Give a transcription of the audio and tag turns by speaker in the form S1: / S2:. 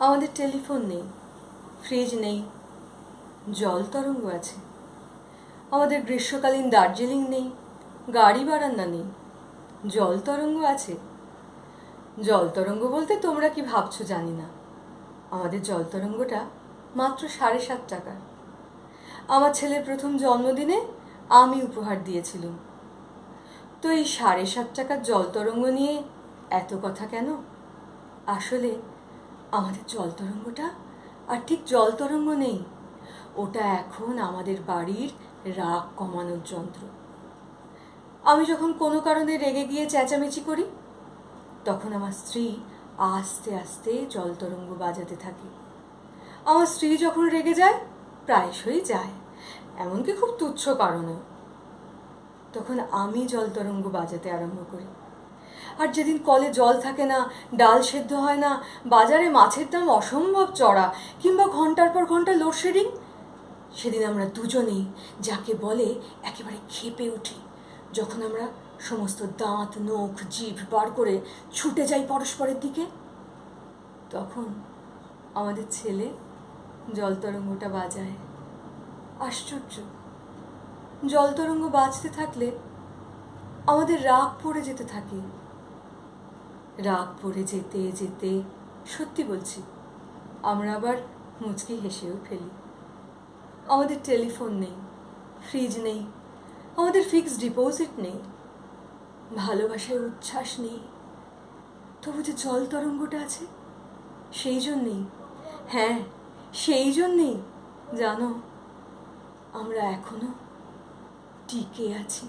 S1: আমাদের টেলিফোন নেই, ফ্রিজ নেই, জল তরঙ্গ আছে। আমাদের গ্রীষ্মকালীন দার্জিলিং নেই, গাড়ি বারান্দা নেই, জল তরঙ্গ আছে। জল তরঙ্গ বলতে তোমরা কি ভাবছ জানি না। আমাদের জল তরঙ্গটা মাত্র সাড়ে সাত টাকার। আমার ছেলের প্রথম জন্মদিনে আমি উপহার দিয়েছিলাম। তো এই সাড়ে সাত টাকার জল তরঙ্গ নিয়ে এত কথা কেন? আসলে আমাদের জল তরঙ্গটা? আর ঠিক জল তরঙ্গ নেই। ওটা এখন আমাদের বাড়ির রাগ কমানোর যন্ত্র। আমি যখন কোনো কারণে রেগে গিয়ে চেঁচামেচি করি, তখন আমার স্ত্রী আস্তে আস্তে জল তরঙ্গ বাজাতে থাকে। আমার স্ত্রী যখন রেগে যায়, প্রায়শই যায়। এমনকি খুব তুচ্ছ কারণেও। তখন আমি জল তরঙ্গ বাজাতে আরম্ভ করি। আর যেদিন কলে জল থাকে না, ডাল সেদ্ধ হয় না, বাজারে মাছের দাম অসম্ভব চড়া, কিংবা ঘণ্টার পর ঘণ্টা লোডশেডিং, সেদিন আমরা দুজনেই যাকে বলে একেবারে খেপে উঠি। যখন আমরা সমস্ত দাঁত, নখ, জিভ বার করে ছুটে যাই পরস্পরের দিকে, তখন আমাদের ছেলে জল তরঙ্গটা বাজায়। আশ্চর্য। জল তরঙ্গ বাজতে থাকলে আমাদের রাগ পড়ে যেতে থাকে। রাগ পড়ে যেতে যেতে সত্যি বলছি, আমরা আবার মুচকি হেসেও ফেলি। আমাদের টেলিফোন নেই, ফ্রিজ নেই, আমাদের ফিক্সড ডিপোজিট নেই ভালোবাসায় উচ্ছ্বাস নেই। তবু যে জল তরঙ্গটা আছে, সেই জন্যেই হ্যাঁ সেই জন্যেই, জানো, আমরা এখনও টিকে আছি।